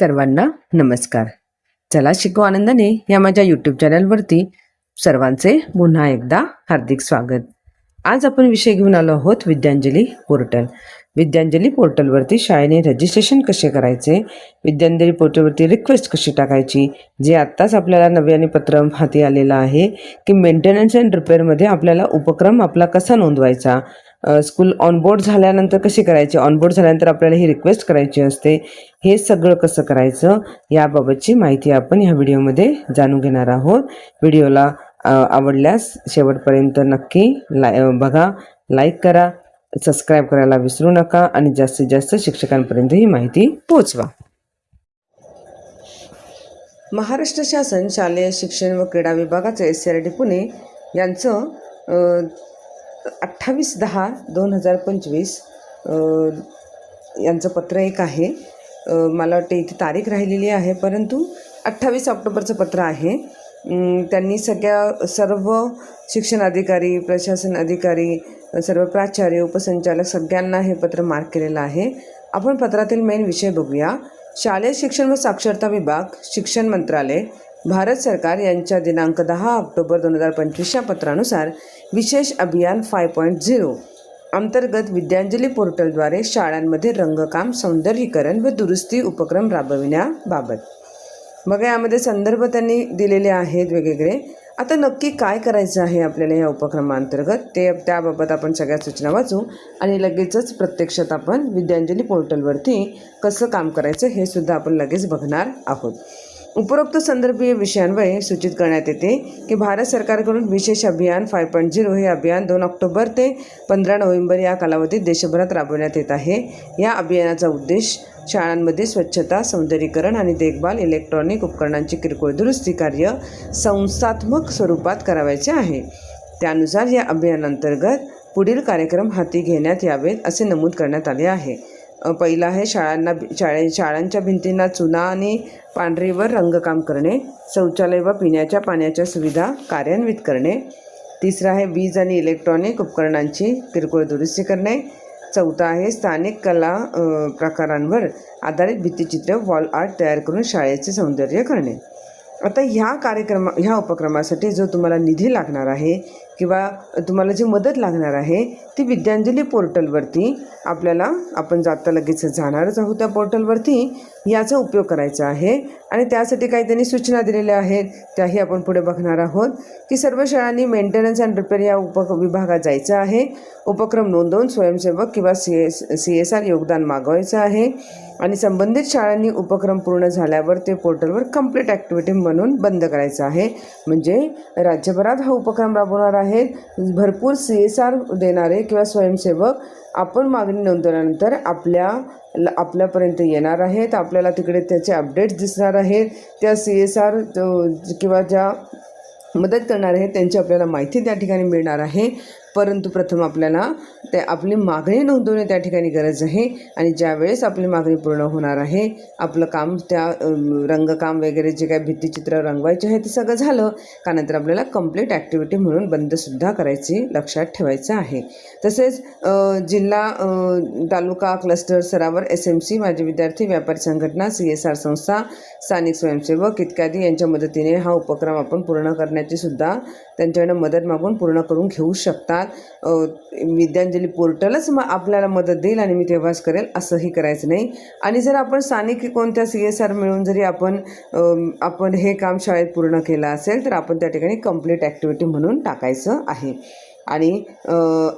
सर्वांना नमस्कार. चला शिकू आनंदाने या माझ्या यूट्यूब चॅनलवरती सर्वांचे पुन्हा एकदा हार्दिक स्वागत. आज आपण विषय घेऊन आलो आहोत विद्यांजली पोर्टल. विद्यांजली पोर्टलवरती शाळेने रजिस्ट्रेशन कसे करायचे? विद्यांजली पोर्टलवरती रिक्वेस्ट कशी टाकायची? जे आत्ताच आपल्याला नव्याने पत्र हाती आलेलं आहे की मेंटेनन्स अँड रिपेअरमध्ये आपल्याला उपक्रम आपला कसा नोंदवायचा? स्कूल ऑनबोर्ड झाल्यानंतर कशी करायची? ऑनबोर्ड झाल्यानंतर आपल्याला ही रिक्वेस्ट करायची असते. हे सगळं कसं करायचं? याबाबतची माहिती आपण ह्या व्हिडिओमध्ये जाणून घेणार आहोत. व्हिडिओला आवडल्यास शेवटपर्यंत नक्की लाय बघा लाईक करा. सबस्क्राईब करायला विसरू नका आणि जास्तीत जास्त शिक्षकांपर्यंत ही माहिती पोचवा महाराष्ट्र शासन शालेय शिक्षण व क्रीडा विभागाचं S C R D Pune यांचं अठ्ठावीस दहा दोन हजार पंचवीस यांचं पत्र एक आहे. मला वाटते इथे तारीख राहिलेली आहे परंतु अठ्ठावीस ऑक्टोबरचं पत्र आहे. त्यांनी सगळ्या सर्व शिक्षण अधिकारी प्रशासन अधिकारी सर्व प्राचार्य उपसंचालक सगळ्यांना हे पत्र मार्क केलेलं आहे. आपण पत्रातील मेन विषय बघूया. शालेय शिक्षण व साक्षरता विभाग शिक्षण मंत्रालय भारत सरकार यांच्या दिनांक दहा ऑक्टोबर दोन हजार पंचवीसच्या पत्रानुसार विशेष अभियान फाय पॉईंट झिरो अंतर्गत विद्यांजली पोर्टलद्वारे शाळांमध्ये रंगकाम सौंदर्यीकरण व दुरुस्ती उपक्रम राबविण्याबाबत. बघा यामध्ये संदर्भ त्यांनी दिलेले आहेत वेगवेगळे. आता नक्की काय करायचं आहे आपल्याला या उपक्रमाअंतर्गत ते त्याबाबत आपण सगळ्या सूचना वाचू आणि लगेचच प्रत्यक्षात आपण विद्यांजली पोर्टलवरती कसं काम करायचं हे सुद्धा आपण लगेच बघणार आहोत. उपरोक्त संदर्भीय विषयांवर सूचित करण्यात येते की भारत सरकारकडून विशेष अभियान फाय पॉईंट झिरो हे अभियान दोन ऑक्टोबर ते पंधरा नोव्हेंबर या कालावधीत देशभरात राबवण्यात येत आहे. या अभियानाचा उद्देश शाळांमध्ये स्वच्छता सौंदर्यीकरण आणि देखभाल इलेक्ट्रॉनिक उपकरणांची किरकोळ दुरुस्ती कार्य संस्थात्मक स्वरूपात करावायचे आहे. त्यानुसार या अभियानांतर्गत पुढील कार्यक्रम हाती घेण्यात यावेत असे नमूद करण्यात आले आहे. पहिलं आहे शाळांना शाळे शाळांच्या भिंतींना चुना आणि पांढरीवर रंगकाम करणे शौचालय व पिण्याच्या पाण्याच्या सुविधा कार्यान्वित करणे. तिसरं आहे वीज आणि इलेक्ट्रॉनिक उपकरणांची किरकोळ दुरुस्ती करणे. चौथा आहे स्थानिक कला प्रकारांवर आधारित भित्तिचित्र वॉल आर्ट तयार करून शाळेचे सौंदर्य करणे. आता ह्या कार्यक्रमा ह्या उपक्रमासाठी जो तुम्हाला निधी लागणार आहे किंवा तुम्हाला जी मदत लागणार आहे ती विद्यांजली पोर्टलवरती आपल्याला आपण जाता लगेच जाणारच आहोत त्या पोर्टलवरती. याचा उपयोग करायचा आहे आणि त्यासाठी काही त्यांनी सूचना दिलेल्या आहेत त्याही आपण पुढे बघणार आहोत. की सर्व शाळांनी मेंटेनन्स अँड रिपेअर या उप विभागात जायचं आहे. उपक्रम नोंदवून स्वयंसेवक किंवा C S C S R योगदान मागवायचं आहे. आणि संबंधित शाळांनी उपक्रम पूर्ण झाल्यावर ते पोर्टलवर कंप्लीट ॲक्टिव्हिटी म्हणून बंद करायचं आहे. म्हणजे राज्यभरात हा उपक्रम राबवणार आहेत. भरपूर सी एस आर देणारे किंवा स्वयंसेवक आपण मागणी नोंदवल्यानंतर आपल्या आपल्यापर्यंत येणार आहेत. आपल्याला तिकडे त्याचे अपडेट्स दिसणार आहेत. त्या सी एस आर किंवा ज्या मदत करणार आहेत त्यांची आपल्याला माहिती त्या ठिकाणी मिळणार आहे. परंतु प्रथम आपल्याला ते आपली मागणी नोंदवणे त्या ठिकाणी गरज आहे आणि ज्यावेळेस आपली मागणी पूर्ण होणार आहे आपलं काम त्या रंगकाम वगैरे जे काय भित्तीचित्र रंगवायचे आहे ते सगळं झालं का नंतर आपल्याला कंप्लीट ॲक्टिव्हिटी म्हणून बंदसुद्धा करायची लक्षात ठेवायचं आहे. तसेच जिल्हा तालुका क्लस्टर स्तरावर एस एम सी माजी विद्यार्थी व्यापारी संघटना सी एस आर संस्था स्थानिक स्वयंसेवक इत्यादी यांच्या मदतीने हा उपक्रम आपण पूर्ण करण्याची सुद्धा त्यांच्याकडनं मदत मागून पूर्ण करून घेऊ शकतात. विद्यांजली आणि पोर्टलच मग आपल्याला मदत देईल आणि मी तेव्हाच करेल असंही करायचं नाही. आणि जर आपण स्थानिक कोणत्या सी एस आर मिळून जरी आपण आपण हे काम शाळेत पूर्ण केलं असेल तर आपण त्या ठिकाणी कंप्लीट ॲक्टिव्हिटी म्हणून टाकायचं आहे. आणि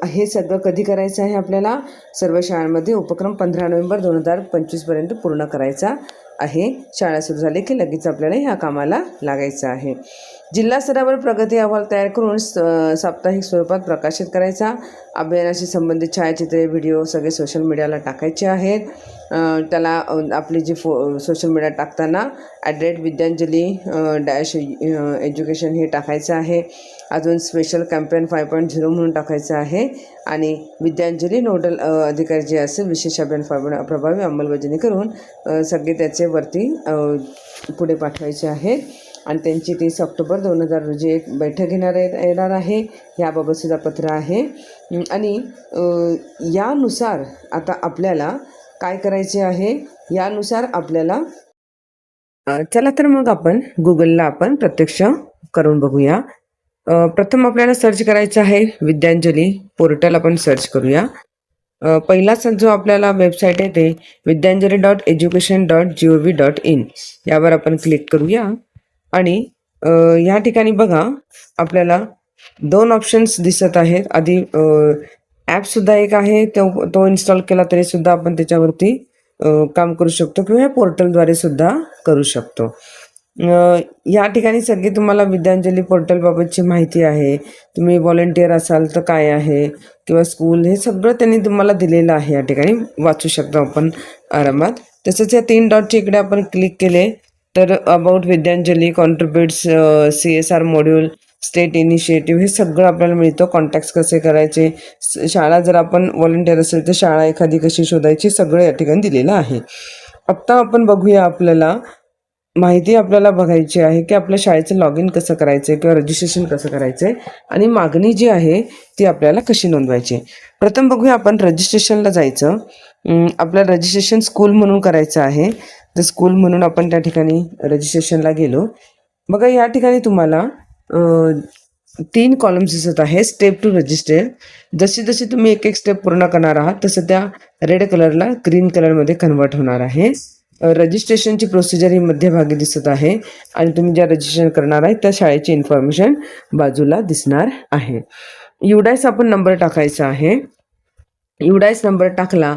हे सगळं कधी करायचं आहे आपल्याला? सर्व शाळांमध्ये उपक्रम पंधरा नोव्हेंबर दोन हजार पंचवीसपर्यंत पूर्ण करायचा आहे. शाळा सुरू झाली की लगेच आपल्याला ह्या कामाला लागायचं आहे. जिल्हा स्तरावर प्रगती अहवाल तयार करून स साप्ताहिक स्वरूपात प्रकाशित करायचा. अभियानाशी संबंधित छायाचित्रे व्हिडिओ सगळे सोशल मीडियाला टाकायचे आहेत. त्याला आपली जी फो सोशल मीडिया टाकताना at rate Vidyanjali dash education हे टाकायचं आहे. अजून special campaign five point zero म्हणून टाकायचं आहे. आणि विद्यांजली नोडल अधिकारी जे असेल विशेष अभियान फाय प्रभावी अंमलबजावणी करून सगळे त्याचे वरती पुढे पाठवायचे आहेत आणि त्यांची तीस ऑक्टोबर दोन हजार रोजी एक बैठक घेणार येणार आहे. याबाबतसुद्धा पत्र आहे. आणि यानुसार आता आपल्याला काय करायचे आहे? यानुसार आपल्याला चला तर मग आपण गुगलला आपण प्रत्यक्ष करून बघूया. प्रथम आपल्याला सर्च करायचं आहे विद्यांजली. पोर्टल आपण सर्च करूया. पहिलाच जो आपल्याला वेबसाईट आहे ते Vidyanjali dot education dot G O V dot in यावर आपण क्लिक करूया. आणि या ठिकाणी बघा आपल्याला दोन ऑप्शन्स दिसत आहेत. आधी ॲपसुद्धा एक आहे. तो तो इन्स्टॉल केला तरीसुद्धा आपण त्याच्यावरती काम करू शकतो किंवा या पोर्टलद्वारे सुद्धा करू शकतो. या ठिकाणी सगळी तुम्हाला विद्यांजली पोर्टलबाबतची माहिती आहे. तुम्ही व्हॉलेंटियर असाल तर काय आहे? किंवा स्कूल हे सगळं त्यांनी तुम्हाला दिलेलं आहे या ठिकाणी. वाचू शकतो आपण आरामात. तसंच या तीन डॉटचे इकडे आपण क्लिक केले तर about Vidyanjali contributes C S R module state initiative हे सगळं आपल्याला मिळतं. कॉन्टॅक्ट्स कसे करायचे? शाळा जर आपण व्हॉलेंटियर असेल तर शाळा एखादी कशी शोधायची? सगळं या ठिकाणी दिलेलं आहे. आत्ता आपण बघूया आपल्याला माहिती आपल्याला बघायची आहे की आपल्या शाळेचं लॉग इन कसं करायचं आहे किंवा रजिस्ट्रेशन कसं करायचं आहे आणि मागणी जी आहे ती आपल्याला कशी नोंदवायची? प्रथम बघूया आपण रजिस्ट्रेशनला जायचं. आपलं रजिस्ट्रेशन स्कूल म्हणून करायचं आहे. तर स्कूल म्हणून आपण त्या ठिकाणी रजिस्ट्रेशनला गेलो. बघा या ठिकाणी तुम्हाला तीन कॉलम्स दिसत आहे स्टेप टू रजिस्टर जशी जशी तुम्ही एक एक स्टेप पूर्ण करणार आहात तसं त्या रेड कलरला ग्रीन कलरमध्ये कन्वर्ट होणार आहे. रजिस्ट्रेशनची प्रोसिजर ही मध्यभागी दिसत आहे आणि तुम्ही ज्या रजिस्ट्रेशन करणार आहे त्या शाळेची इन्फॉर्मेशन बाजूला दिसणार आहे. युडायस आपण नंबर टाकायचा आहे. युडायस नंबर टाकला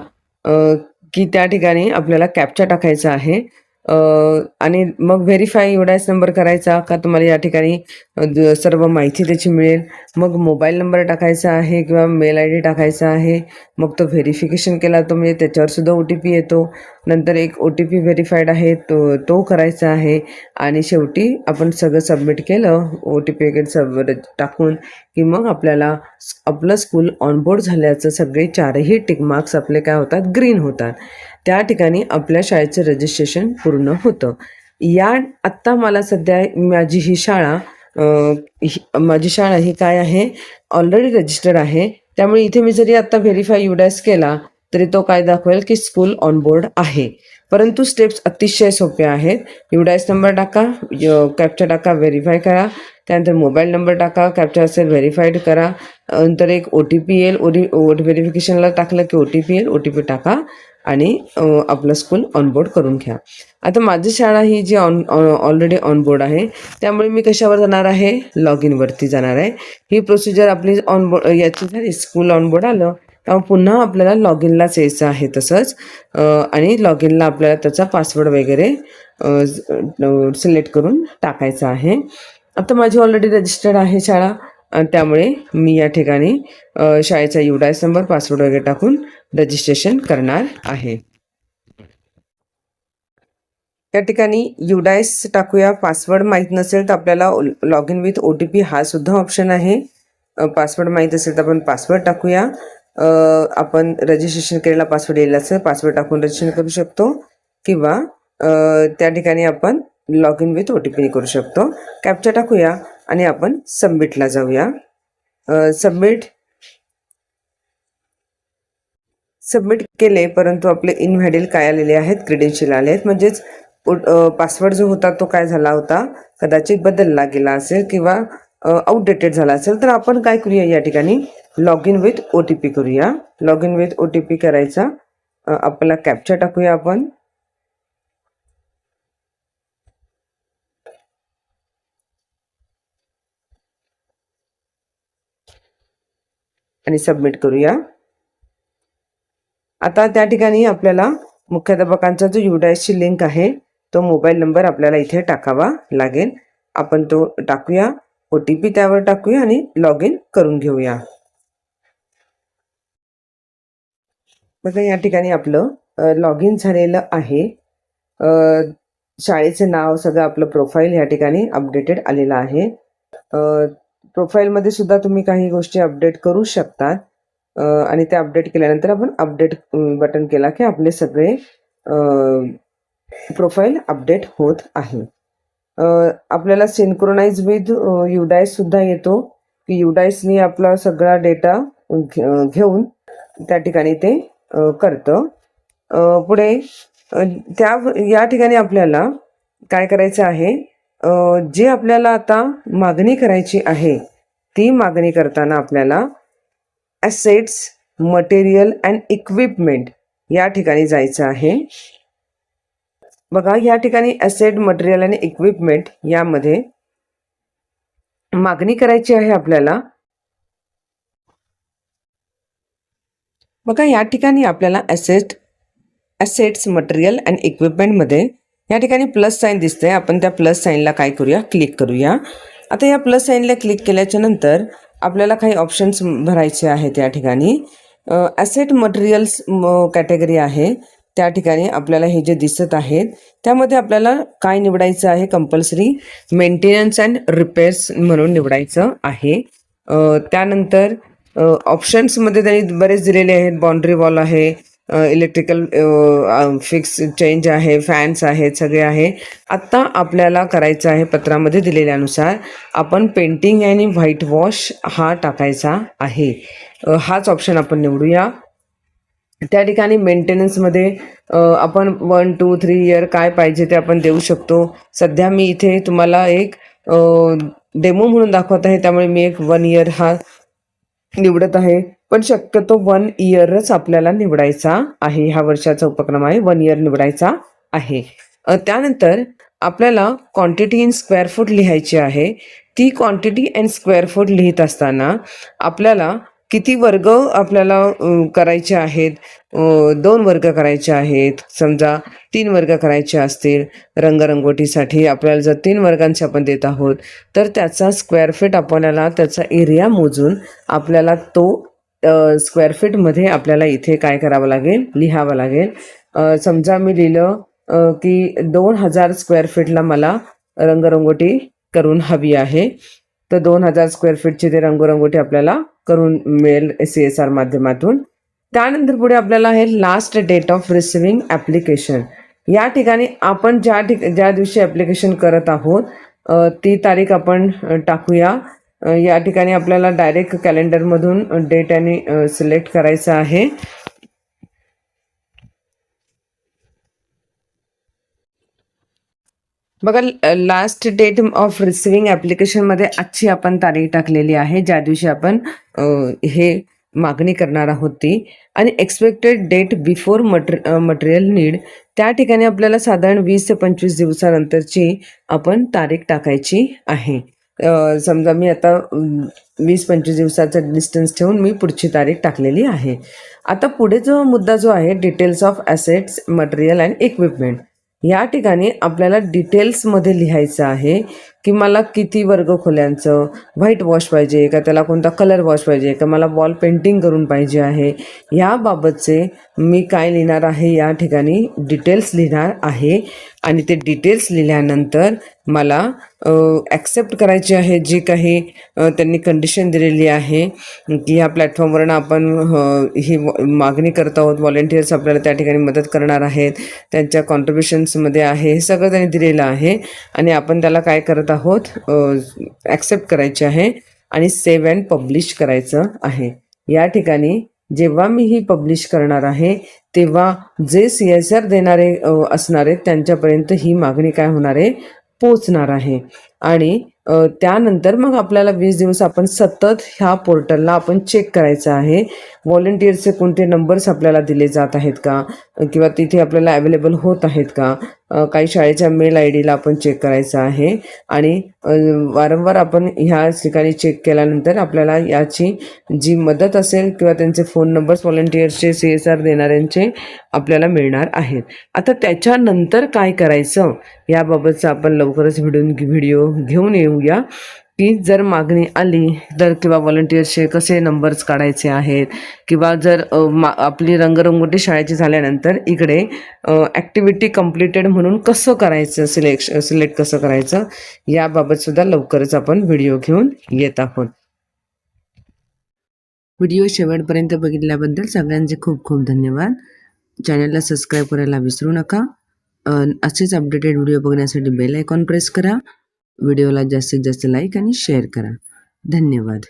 की त्या ठिकाणी आपल्याला कॅप्चा टाकायचा आहे. आणि मग व्हेरीफाय एवढाच नंबर करायचा का तुम्हाला या ठिकाणी सर्व माहिती त्याची मिळेल? मग मोबाईल नंबर टाकायचा आहे किंवा मेल आय डी टाकायचा आहे मग तो व्हेरिफिकेशन केला तो म्हणजे त्याच्यावर सुद्धा ओ टी पी येतो. नंतर एक ओ टी पी व्हेरीफाईड आहे तो तो करायचा आहे. आणि शेवटी आपण सगळं सबमिट केलं ओ टी पी वगैरे सब टाकून की मग आपल्याला आपलं स्कूल ऑनबोर्ड झाल्याचं सगळे चारही टिक मार्क्स आपले काय होतात? ग्रीन होतात. त्या ठिकाणी आपल्या शाळेचं रजिस्ट्रेशन पूर्ण होतं. या आत्ता मला सध्या माझी ही शाळा ही- माझी शाळा ही काय आहे? ऑलरेडी रजिस्टर्ड आहे. त्यामुळे इथे मी जरी आत्ता व्हेरीफाय युडॅस केला तरी तो काय दाखवेल की स्कूल ऑन बोर्ड आहे. परंतु स्टेप्स अतिशय सोप्या आहेत. युडायस नंबर टाका कॅप्चर टाका व्हेरीफाय करा. त्यानंतर मोबाईल नंबर टाका कॅप्चर असेल व्हेरीफाईड करा. नंतर एक ओ टी पी येईल. ओ टी व्हेरिफिकेशनला टाकलं की ओ टी पी येईल. ओ टी पी टाका. आणि आपलं स्कूल ऑनबोर्ड करून घ्या. आता माझी शाळा ही जी ऑन ऑलरेडी ऑनबोर्ड आहे त्यामुळे मी कशावर जाणार आहे? लॉग इनवरती जाणार आहे. ही प्रोसिजर आपली ऑनबोर्ड याची झाली स्कूल ऑनबोर्ड आलं त्यामुळे पुन्हा आपल्याला लॉग इनलाच यायचं आहे तसंच. आणि लॉग इनला आपल्याला त्याचा पासवर्ड वगैरे सिलेक्ट करून टाकायचा आहे. आता माझी ऑलरेडी रजिस्टर्ड आहे शाळा त्यामुळे मी या ठिकाणी शाळेचा युडायस नंबर पासवर्ड वगैरे टाकून रजिस्ट्रेशन करणार आहे. या ठिकाणी युडायस टाकूया. पासवर्ड माहीत नसेल तर आपल्याला log in with O T P हा सुद्धा ऑप्शन आहे. पासवर्ड माहीत असेल तर आपण पासवर्ड टाकूया. आपण रजिस्ट्रेशन केलेला पासवर्ड येईल असेल पासवर्ड टाकून रजिस्ट्रेशन करू शकतो. किंवा त्या ठिकाणी आपण log in with O T P करू शकतो. कॅप्चर टाकूया आणि आपण सबमिटला जाऊया. सबमिट सबमिट केले परंतु आपले इनव्हॅलिड काय आलेले आहेत क्रेडेन्शियल आले आहेत. म्हणजेच पासवर्ड जो होता तो काय झाला होता? कदाचित बदलला गेला असेल किंवा आउटडेटेड झाला असेल. तर आपण काय करूया या ठिकाणी? Log in with O T P करूया. Log in with O T P करायचा आपला कॅप्चा टाकूया आपण. आणि सबमिट करूया. आता त्या ठिकाणी आपल्याला मुख्याध्यापकांचा जो युडायसची लिंक आहे तो मोबाईल नंबर आपल्याला इथे टाकावा लागेल. आपण तो टाकूया. ओ टी पी त्यावर टाकूया आणि लॉग इन करून घेऊया. बघा या ठिकाणी आपलं लॉग इन झालेलं आहे. शाळेचे शाळेचं नाव सगळं आपलं प्रोफाईल या ठिकाणी अपडेटेड आलेलं आहे. प्रोफाईलमध्ये सुद्धा तुम्ही काही गोष्टी अपडेट करू शकतात. आणि ते अपडेट केल्यानंतर आपण अपडेट बटन केला की आपले सगळे प्रोफाईल अपडेट होत आहे. आपल्याला सिंक्रोनाइज विथ युडायस सुद्धा येतो. की युडायसनी आपला सगळा डेटा घेऊन त्या ठिकाणी ते करतं. पुढे त्या या ठिकाणी आपल्याला काय करायचं आहे? जे आपल्याला आता मागणी करायची आहे ती मागणी करताना आपल्याला ॲसेट्स मटेरियल अँड इक्विपमेंट या ठिकाणी जायचं आहे. बघा या ठिकाणी ॲसेट मटेरियल आणि इक्विपमेंट यामध्ये मागणी करायची आहे आपल्याला. बघा या ठिकाणी आपल्याला ॲसेट ॲसेट्स मटेरियल अँड इक्विपमेंटमध्ये या ठिकाणी प्लस साईन दिसतंय. आपण त्या प्लस साईनला काय करूया? क्लिक करूया. आता या प्लस साईनला क्लिक केल्याच्यानंतर आपल्याला काही ऑप्शन्स भरायचे आहेत या ठिकाणी. ॲसेट मटेरियल्स कॅटेगरी आहे. त्या ठिकाणी आपल्याला हे जे दिसत आहेत त्यामध्ये आपल्याला काय निवडायचं आहे? कंपल्सरी मेंटेनन्स अँड रिपेअर्स म्हणून निवडायचं आहे. त्यानंतर ऑप्शन्समध्ये त्यांनी बरेच दिलेले आहेत. बाउंड्री वॉल आहे इलेक्ट्रिकल फिक्स चेंज आहे फॅन्स आहेत सगळे आहे. आत्ता आपल्याला करायचं आहे पत्रामध्ये दिलेल्यानुसार आपण पेंटिंग आणि व्हाईट वॉश हा टाकायचा आहे. हाच ऑप्शन आपण निवडूया. त्या ठिकाणी मेंटेनन्समध्ये आपण वन टू थ्री इयर काय पाहिजे ते आपण देऊ शकतो. सध्या मी इथे तुम्हाला एक डेमो म्हणून दाखवत आहे त्यामुळे मी एक वन इयर हा निवडत आहे. पण शक्यतो वन इयरच आपल्याला निवडायचा आहे. ह्या वर्षाचा उपक्रम आहे. वन इयर निवडायचा आहे. त्यानंतर आपल्याला क्वांटिटी इन स्क्वेअर फूट लिहायची आहे. ती क्वांटिटी अँड स्क्वेअर फूट लिहित असताना आपल्याला किती वर्ग आपल्याला करायचे आहेत? दोन वर्ग करायचे आहेत. समजा तीन वर्ग करायचे असतील. रंगरंगोटीसाठी आपल्याला जर तीन वर्गांचे आपण देत आहोत तर त्याचा स्क्वेअर फीट आपल्याला त्याचा एरिया मोजून आपल्याला तो स्क्वेअर फीटमध्ये आपल्याला इथे काय करावं लागेल? लिहावं लागेल. समजा मी लिहिलं की दोन हजार स्क्वेअर फीटला मला रंगरंगोटी करून हवी आहे. तर दोन हजार स्क्वेअर फीटची ते रंगरंगोटी आपल्याला करून मिळेल सी एस आर माध्यमातून. त्यानंतर पुढे आपल्याला आहे last date of receiving application या ठिकाणी आपण ज्या ठिक ज्या दिवशी ॲप्लिकेशन करत आहोत ती तारीख आपण टाकूया. या ठिकाणी आपल्याला डायरेक्ट कॅलेंडरमधून डेट आणि सिलेक्ट करायचं आहे. बघा लास्ट डेट ऑफ रिसिविंग ॲप्लिकेशनमध्ये आजची आपण तारीख टाकलेली आहे. ज्या दिवशी आपण हे मागणी करणार आहोत ती. आणि एक्सपेक्टेड डेट बिफोर मटर मटेरियल नीड त्या ठिकाणी आपल्याला साधारण वीस ते पंचवीस दिवसानंतरची आपण तारीख टाकायची आहे. समजा मी आता वीस पंचवीस दिवसाचं डिस्टन्स ठेवून मी पुढची तारीख टाकलेली आहे. आता पुढे जो मुद्दा जो आहे details of assets material and equipment या ठिकाणी आपल्याला डिटेल्समध्ये लिहायचं आहे. की मला किती वर्ग खोल्यांचं व्हाईट वॉश पाहिजे का त्याला कोणता कलर वॉश पाहिजे का मला वॉल पेंटिंग करून पाहिजे आहे याबाबतचे मी काय लिहिणार आहे या ठिकाणी डिटेल्स लिहिणार आहे. आणि ते डिटेल्स लिहिल्यानंतर मला ॲक्सेप्ट करायची आहे जी काही त्यांनी कंडिशन दिलेली आहे की ह्या प्लॅटफॉर्मवरनं आपण ही मागणी करत आहोत व्हॉलेंटियर्स आपल्याला त्या ठिकाणी मदत करणार आहेत त्यांच्या कॉन्ट्रिब्युशन्समध्ये आहे हे सगळं त्यांनी दिलेलं आहे. आणि आपण त्याला काय करत आहोत. ॲक्सेप्ट करायचे आहे आणि सेव्ह अँड पब्लिश करायचं आहे. या ठिकाणी जेव्हा मी ही पब्लिश करणार आहे तेव्हा जे सी एस आर देणारे असणारे असणार आहेत त्यांच्यापर्यंत ही मागणी काय होणार आहे? पोचणार आहे. आणि त्यानंतर मग आपल्याला वीस दिवस आपण सतत ह्या पोर्टलला आपण चेक करायचं आहे. व्हॉलेंटियरचे कोणते नंबर्स आपल्याला दिले जात आहेत का? किंवा तिथे आपल्याला अवेलेबल होत आहेत का? काही शाळेच्या मेल आय डीला आपण चेक करायचं आहे. आणि वारंवार आपण ह्या ठिकाणी चेक केल्यानंतर आपल्याला याची जी मदत असेल किंवा त्यांचे फोन नंबर्स व्हॉलेंटियर्सचे सी एस आर देणाऱ्यांचे आपल्याला मिळणार आहेत. आता त्याच्यानंतर काय करायचं? याबाबतचा आपण लवकरच व्हिडिओ व्हिडिओ घेऊन येऊया. की जर मागणी आली तर किंवा व्हॉलंटियर्सचे कसे नंबर्स काढायचे आहेत किंवा जर मा आपली रंगरंगोटी शाळेची झाल्यानंतर इकडे ॲक्टिव्हिटी कम्प्लिटेड म्हणून कसं करायचं सिलेक्श सिलेक्ट कसं करायचं याबाबतसुद्धा लवकरच आपण व्हिडिओ घेऊन येत आहोत. व्हिडिओ शेवटपर्यंत बघितल्याबद्दल सगळ्यांचे खूप खूप धन्यवाद. चॅनलला सबस्क्राईब करायला विसरू नका. असेच अपडेटेड व्हिडिओ बघण्यासाठी बेल आयकॉन प्रेस करा. व्हिडिओला जास्तीत जास्त लाईक आणि शेअर करा. धन्यवाद.